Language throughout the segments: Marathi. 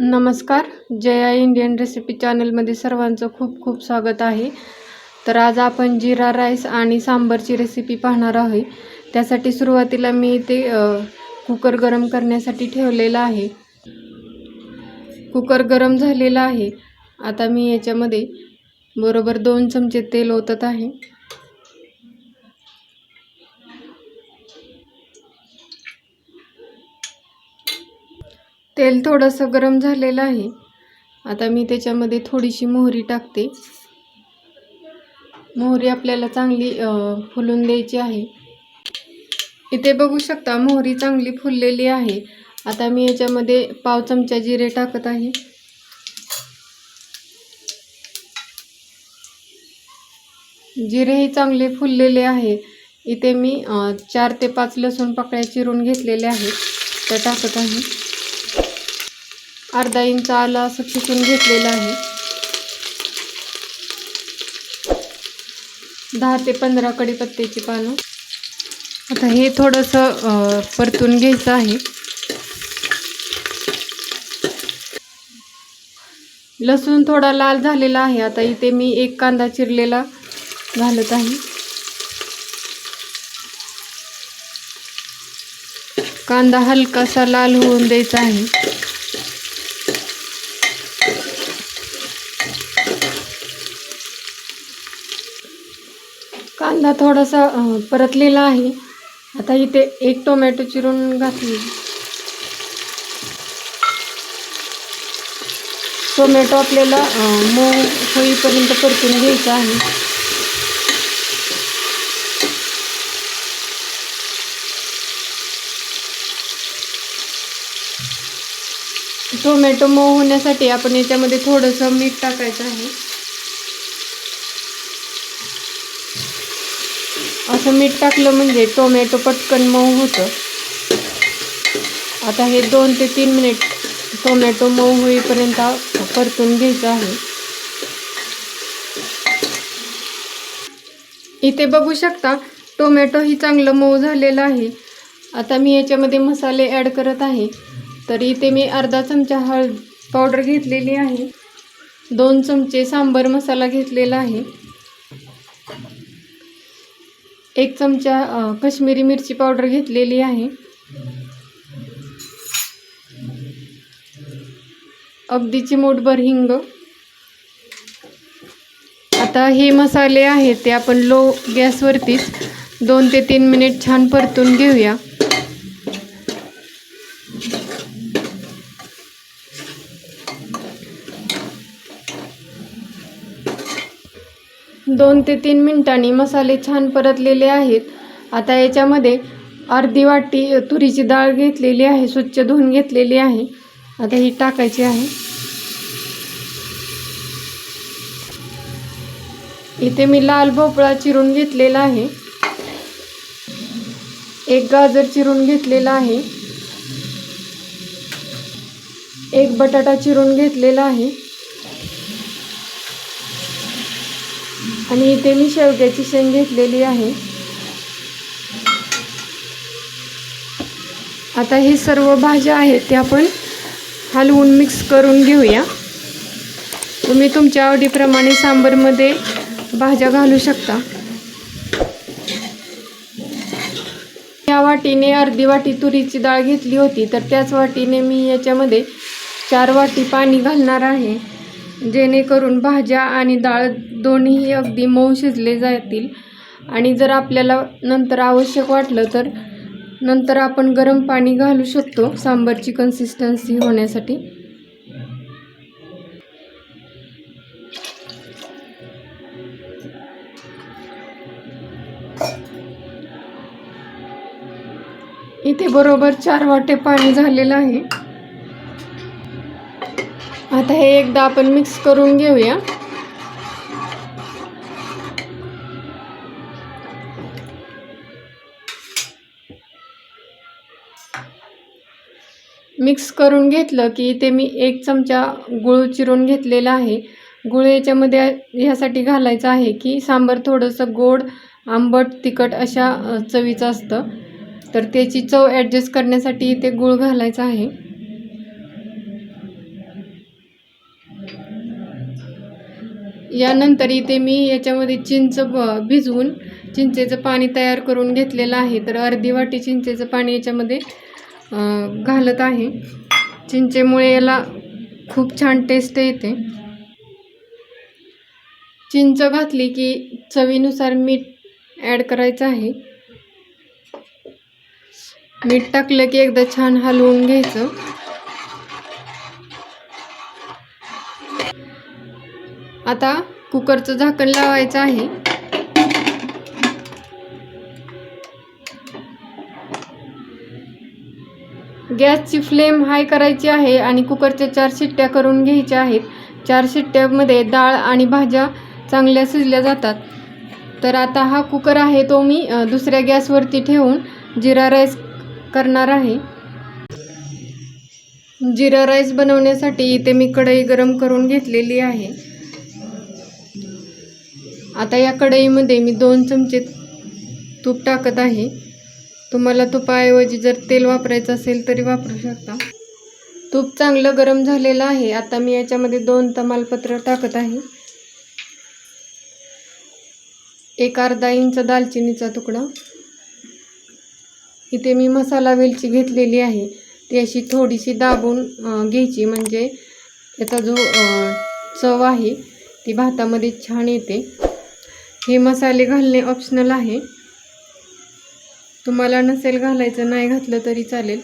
नमस्कार. जया इंडियन रेसिपी चॅनलमध्ये सर्वांचं खूप खूप स्वागत आहे. तर आज आपण जिरा राईस आणि सांबरची रेसिपी पाहणार आहोत त्यासाठी सुरुवातीला मी इथे कुकर गरम करण्यासाठी ठेवलेला आहे. कुकर गरम झालेला आहे. आता मी याच्यामध्ये बरोबर दोन चमचे तेल ओतत आहे. तेल थोडंसं गरम झालेलं आहे. आता मी त्याच्यामध्ये थोडीशी मोहरी टाकते. मोहरी आपल्याला चांगली फुलून द्यायची आहे. इथे बघू शकता मोहरी चांगली फुललेली आहे. आता मी याच्यामध्ये पाव चमचा जिरे टाकत आहे. जिरे हे चांगले फुललेले आहे. इथे मी चार ते पाच लसूण पाकळ्या चिरून घेतलेले आहेत. त्या टाकत आहे. अर्धा इंच आला असं खिसून घेतलेलं आहे. दहा ते पंधरा कडीपत्त्याची पानं. आता हे थोडंसं परतून घ्यायचं आहे. लसूण थोडा लाल झालेला आहे. आता इथे मी एक कांदा चिरलेला घालत आहे. कांदा हलकासा लाल होऊन द्यायचा आहे. कांदा थोडासा परतलेला आहे. आता इथे एक टोमॅटो चिरून घातली. टोमॅटो आपल्याला मऊ होईपर्यंत परतून घ्यायचा आहे. टोमॅटो मऊ होण्यासाठी आपण याच्यामध्ये थोडंसं मीठ टाकायचं आहे. थोडंसं मीठ टाकलं म्हणजे टोमॅटो पटकन मऊ होतं. आता हे दोन ते तीन मिनिट टोमॅटो मऊ होईपर्यंत परतून घ्यायचं आहे. इथे बघू शकता टोमॅटो ही चांगलं मऊ झालेलं आहे. आता मी याच्यामध्ये मसाले ॲड करत आहे. तर इथे मी अर्धा चमचा हळद पावडर घेतलेली आहे. दोन चमचे सांबर मसाला घेतलेला आहे. एक चमचा कश्मीरी मिरची पावडर घेतलेली आहे. अगदी चिमोटभर हिंग. आता हे मसाले आहेत ते आपण लो गॅसवरतीच दोन ते तीन मिनिट छान परतून घेऊया. दोन ते तीन मिनटांनी मसाले छान परतलेले आहेत. आता याच्यामध्ये अर्धी वाटी तुरीची डाळ घेतलेली आहे स्वच्छ धुवून घेतलेली आहे. आता ही टाकायची आहे. इथे मी लाल भोपळा चिरून घेतलेला आहे. एक गाजर चिरून घेतलेला आहे. एक बटाटा चिरून घेतलेला आहे. आणि इथे मी शेवग्याची शेंग घेतलेली आहे. आता हे सर्व भाज्या आहेत त्या आपण हलवून मिक्स करून घेऊया. तुम्ही तुमच्या आवडीप्रमाणे सांबरमध्ये भाज्या घालू शकता. या वाटीने अर्धी वाटी तुरीची डाळ घेतली होती तर त्याच वाटीने मी याच्यामध्ये चार वाटी पाणी घालणार आहे. जेणेकरून भाज्या आणि डाळ दोन्हीही अगदी मऊ शिजले जातील. आणि जर आपल्याला नंतर आवश्यक वाटलं तर नंतर आपण गरम पाणी घालू शकतो सांबरची कन्सिस्टन्सी होण्यासाठी. इथे बरोबर चार वाटे पाणी झालेलं आहे. आता हे एकदा आपण मिक्स करून घेऊया. मिक्स करून घेतलं की इथे मी एक चमचा गुळ चिरून घेतलेला आहे. गुळ याच्यामध्ये ह्यासाठी घालायचं आहे की सांबार थोडंसं गोड आंबट तिखट अशा चवीचं असतं. तर त्याची चव ॲडजस्ट करण्यासाठी इथे गूळ घालायचा आहे. यानंतर इथे मी याच्यामध्ये चिंच ब- भिजवून चिंचेचं पाणी तयार करून घेतलेलं आहे. तर अर्धी वाटी चिंचेचं पाणी याच्यामध्ये घालत आहे. चिंचेमुळे याला खूप छान टेस्ट येते. चिंच घातली की चवीनुसार मीठ ॲड करायचं आहे. मीठ टाकलं की एकदा छान हलवून घ्यायचं. आता कुकरचं झाकण लावायचं आहे. गॅसची फ्लेम हाय करायची आहे आणि कुकरच्या चार शिट्ट्या करून घ्यायच्या आहेत. चार शिट्ट्यामध्ये डाळ आणि भाज्या चांगल्या शिजल्या जातात. तर आता हा कुकर आहे तो मी दुसऱ्या गॅसवरती ठेवून जिरा राईस करणार आहे. जिरा राईस बनवण्यासाठी इथे मी कढई गरम करून घेतलेली आहे. आता या कढईमध्ये मी दोन चमचे तूप टाकत आहे. तुम्हाला तुपाऐवजी जर तेल वापरायचं असेल तरी वापरू शकता. तूप चांगलं गरम झालेलं आहे. आता मी याच्यामध्ये दोन तमालपत्र टाकत आहे. एक अर्धा इंच दालचिनीचा तुकडा. इथे मी मसाला वेलची घेतलेली आहे. ती अशी थोडीशी दाबून घ्यायची. म्हणजे याचा जो चव आहे ती भातामध्ये छान येते. हे मसाले घालणे ऑप्शनल आहे. तुम्हाला नसेल घालायचं नाही घातलं तरी चालेल.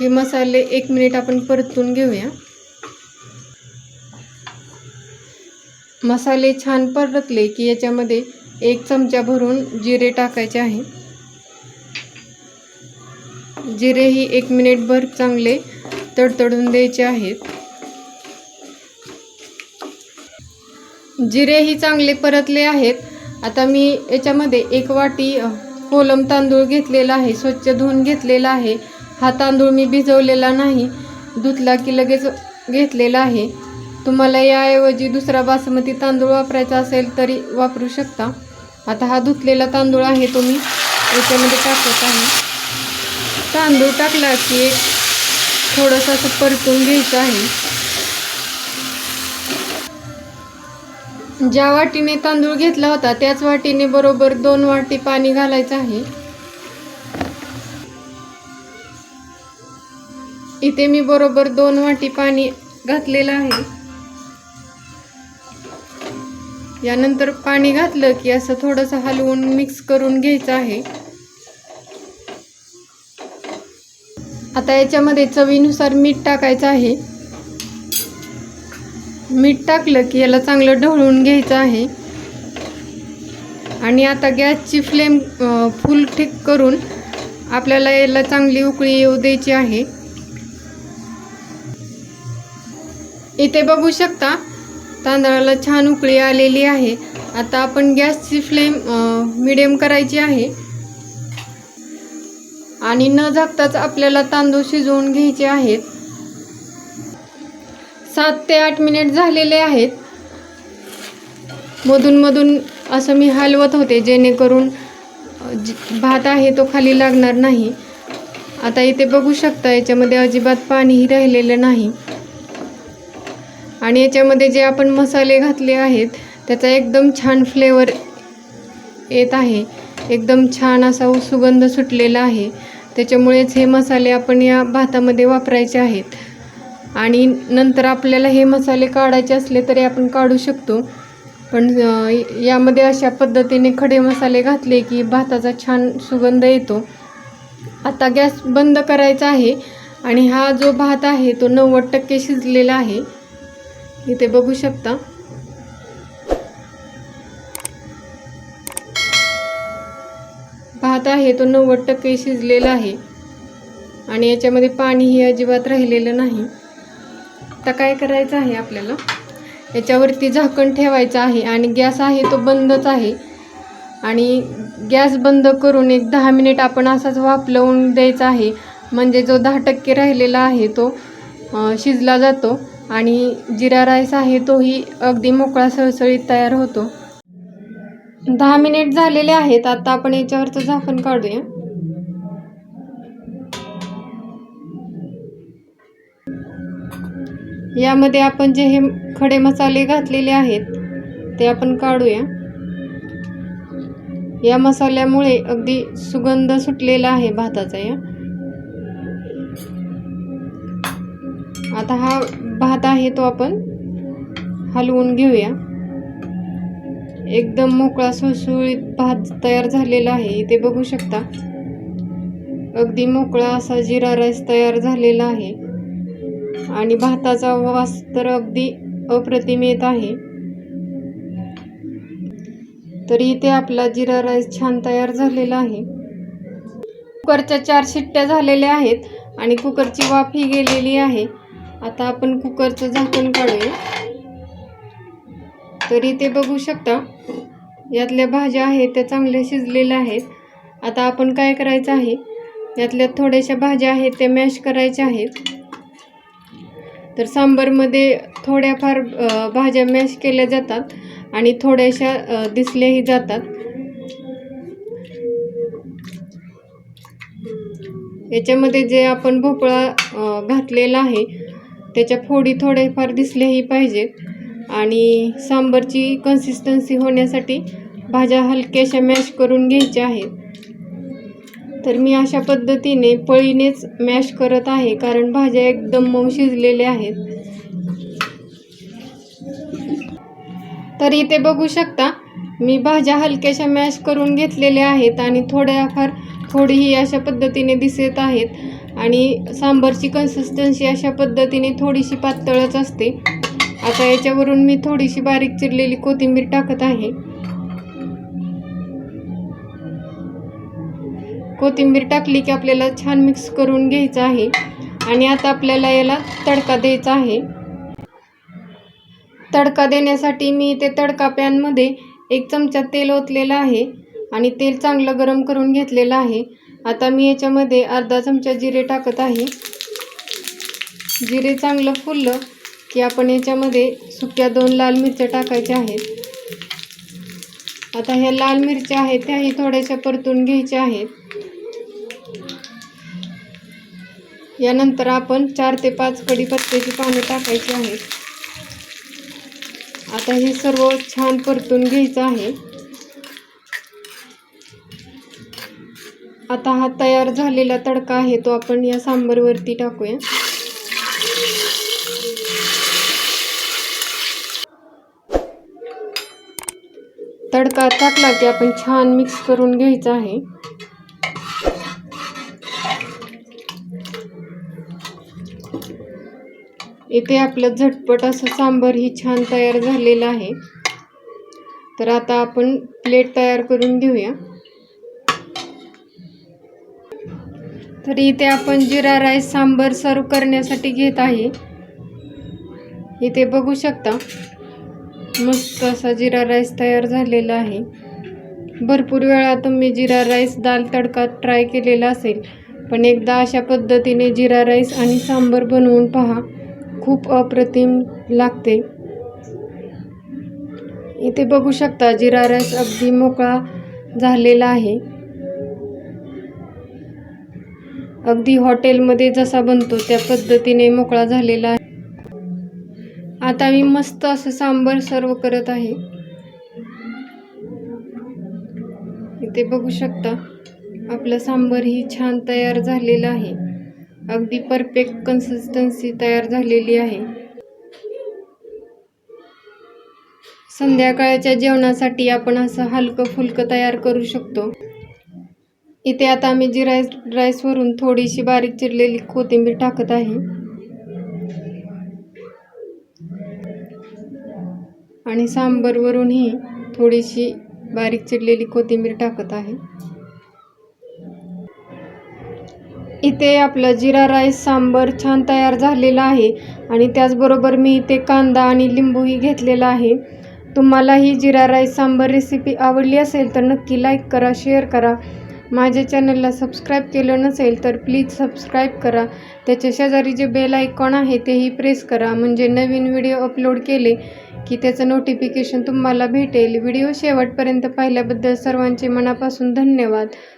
हे मसाले एक मिनिट आपण परतून घेऊया. मसाले छान परतले की याच्यामध्ये एक चमचा भरून जिरे टाकायचे आहे. जिरे ही एक मिनिटभर चांगले तडतडून द्यायचे आहेत. जिरेही चांगले परतले आहेत. आता मी याच्यामध्ये एक वाटी कोलम तांदूळ घेतलेला आहे स्वच्छ धुवून घेतलेला आहे. हा तांदूळ मी भिजवलेला नाही धुतला की लगेच घेतलेला आहे. तुम्हाला याऐवजी दुसरा बासमती तांदूळ वापरायचा असेल तरी वापरू शकता. आता हा धुतलेला तांदूळ आहे तो मी याच्यामध्ये टाकत आहे. तांदूळ टाकला की एक थोडंसं असं परतून घ्यायचं आहे. ज्या वाटीने तांदूळ घेतला होता त्याच वाटीने बरोबर दोन वाटी पाणी घालायचं आहे. इथे मी बरोबर दोन वाटी पाणी घातलेलं आहे. यानंतर पाणी घातलं की असं थोडंसं हलवून मिक्स करून घ्यायचं आहे. आता याच्यामध्ये चवीनुसार मीठ टाकायचं आहे. मीठ टाकलं की याला चांगलं ढवळून घ्यायचं आहे. आणि आता गॅसची फ्लेम फुल ठीक करून आपल्याला याला चांगली उकळी येऊ द्यायची आहे. इथे बघू शकता तांदळाला छान उकळी आलेली आहे. आता आपण गॅसची फ्लेम मिडियम करायची आहे. आणि न झाकताच आपल्याला तांदूळ शिजवून घ्यायचे आहेत. सात ते आठ मिनिट झालेले आहेत. मधून मधून असं मी हलवत होते जेणेकरून भात आहे तो खाली लागणार नाही. आता इथे बघू शकता याच्यामध्ये अजिबात पाणीही राहिलेलं नाही. आणि याच्यामध्ये जे आपण मसाले घातले आहेत त्याचा एकदम छान फ्लेवर येत आहे. एकदम छान असा सुगंध सुटलेला आहे. त्याच्यामुळेच हे मसाले आपण या भातामध्ये वापरायचे आहेत. आणि नंतर आपल्याला हे मसाले काढायचे असले तरी आपण काढू शकतो. पण यामध्ये अशा पद्धतीने खडे मसाले घातले की भाताचा छान सुगंध येतो. आता गॅस बंद करायचा आहे आणि हा जो भात आहे तो नव्वद टक्के शिजलेला आहे. इथे बघू शकता. भात आहे तो नव्वद टक्के शिजलेला आहे. आणि याच्यामध्ये पाणीही अजिबात राहिलेलं नाही. आता काय करायचं आहे आपल्याला? याच्यावरती झाकण ठेवायचं आहे आणि गॅस आहे तो बंदच आहे. आणि गॅस बंद करून एक दहा मिनिट आपण असाच वाफ लावून द्यायचा आहे. म्हणजे जो दहा टक्के राहिलेला आहे तो शिजला जातो आणि जिरा राईस आहे तोही अगदी मोकळा सळसळीत तयार होतो. दहा मिनिट झालेले आहेत. आता आपण याच्यावरचं झाकण काढूया. यामध्ये आपण जे हे खडे मसाले घातलेले आहेत ते आपण काढूया. या मसाल्यामुळे अगदी सुगंध सुटलेला आहे भाताचा या. आता हा भात आहे तो आपण हलवून घेऊया. एकदम मोकळा सुळसुळीत भात तयार झालेला आहे. इथे बघू शकता. अगदी मोकळा असा जिरा राईस तयार झालेला आहे. आणि भाताचा वास तर अगदी अप्रतिम येत आहे. तर इथे आपला जिरा राईस छान तयार झालेला आहे. कुकरच्या चार शिट्ट्या झालेल्या आहेत आणि कुकरची वाफ ही गेलेली आहे. आता आपण कुकरचं झाकण काढूया. तर इथे बघू शकता यातल्या भाज्या आहेत त्या चांगल्या शिजलेल्या आहेत. आता आपण काय करायचं आहे? यातल्या थोड्याशा भाज्या आहेत त्या मॅश करायच्या आहेत. तर सांबारमध्ये थोड्याफार भाज्या मॅश केल्या जातात आणि थोड्याशा दिसल्याही जातात. याच्यामध्ये जे आपण भोपळा घातलेला आहे त्याच्या फोडी थोडेफार दिसल्याही पाहिजेत. आणि सांबारची कन्सिस्टन्सी होण्यासाठी भाज्या हलक्याशा मॅश करून घ्यायच्या आहेत. तर मी अशा पद्धतीने पळीनेच मॅश करत आहे कारण भाज्या एकदम मऊ शिजलेल्या आहेत. तर इथे बघू शकता मी भाज्या हलक्याशा मॅश करून घेतलेल्या आहेत आणि थोड्याफार थोडीही अशा पद्धतीने दिसत आहेत. आणि सांबारची कन्सिस्टन्सी अशा पद्धतीने थोडीशी पातळच असते. आता याच्यावरून मी थोडीशी बारीक चिरलेली कोथिंबीर टाकत आहे. कोथिंबीर टाकली की आपल्याला छान मिक्स करून घ्यायचं आहे. आणि आता आपल्याला याला तडका द्यायचा आहे. तडका देण्यासाठी मी इथे तडका पॅनमध्ये एक चमचा तेल ओतलेलं आहे. आणि तेल चांगलं गरम करून घेतलेलं आहे. आता मी याच्यामध्ये अर्धा चमचा जिरे टाकत आहे. जिरे चांगलं फुललं की आपण याच्यामध्ये सुक्या दोन लाल मिरच्या टाकायच्या आहेत. आता ह्या लाल मिरच्या आहेत त्याही थोड्याशा परतून घ्यायच्या आहेत. यानंतर आपण चार ते पाच कढीपत्त्याची पाने टाकायची आहेत. आता हे सर्व छान परतून घ्यायचं आहे. आता हा तयार झालेला तडका आहे तो आपण या सांबरवरती टाकूया. तडका टाकला की आपण छान मिक्स करून घ्यायचा आहे. इथे आपलं झटपट असं सांबार ही छान तयार झालेलं आहे. तर आता आपण प्लेट तयार करून घेऊया. तर इथे आपण जिरा राईस सांबर सर्व करण्यासाठी घेत आहे. इथे बघू शकता मस्त असा जिरा राईस तयार झालेला आहे. भरपूर वेळा तुम्ही जिरा राईस दाल तडका ट्राय केलेला असेल पण एकदा अशा पद्धतीने जिरा राईस आणि सांबर बनवून पहा. खूप अप्रतिम लागते. इथे बघू शकता जिरा राईस अगदी मोकळा झालेला आहे. अगदी हॉटेलमध्ये जसा बनतो त्या पद्धतीने मोकळा झालेला आहे. आता मी मस्त असं सांबर सर्व करत आहे. इथे बघू शकता आपलं सांबर ही छान तयार झालेलं आहे. अगदी परफेक्ट कन्सिस्टन्सी तयार झालेली आहे. संध्याकाळच्या जेवणासाठी आपण असं हलकं फुलकं तयार करू शकतो. इथे आता आम्ही जी राईस राईसवरून थोडीशी बारीक चिरलेली कोथिंबीर टाकत आहे. आणि सांबरवरूनही थोडीशी बारीक चिरलेली कोथिंबीर टाकत आहे. इथे आपलं जिरा राईस सांबर छान तयार झालेला आहे. आणि त्याचबरोबर मी इथे कांदा आणि लिंबूही घेतलेला आहे. तुम्हाला ही जिरा राईस सांबर रेसिपी आवडली असेल तर नक्की लाईक करा शेअर करा. माझ्या चॅनलला सबस्क्राईब केलं नसेल तर प्लीज सबस्क्राईब करा. त्याच्या शेजारी जे बेल आयकॉन आहे तेही प्रेस करा. म्हणजे नवीन व्हिडिओ अपलोड केले की त्याचं नोटिफिकेशन तुम्हाला भेटेल. व्हिडिओ शेवटपर्यंत पाहिल्याबद्दल सर्वांचे मनापासून धन्यवाद.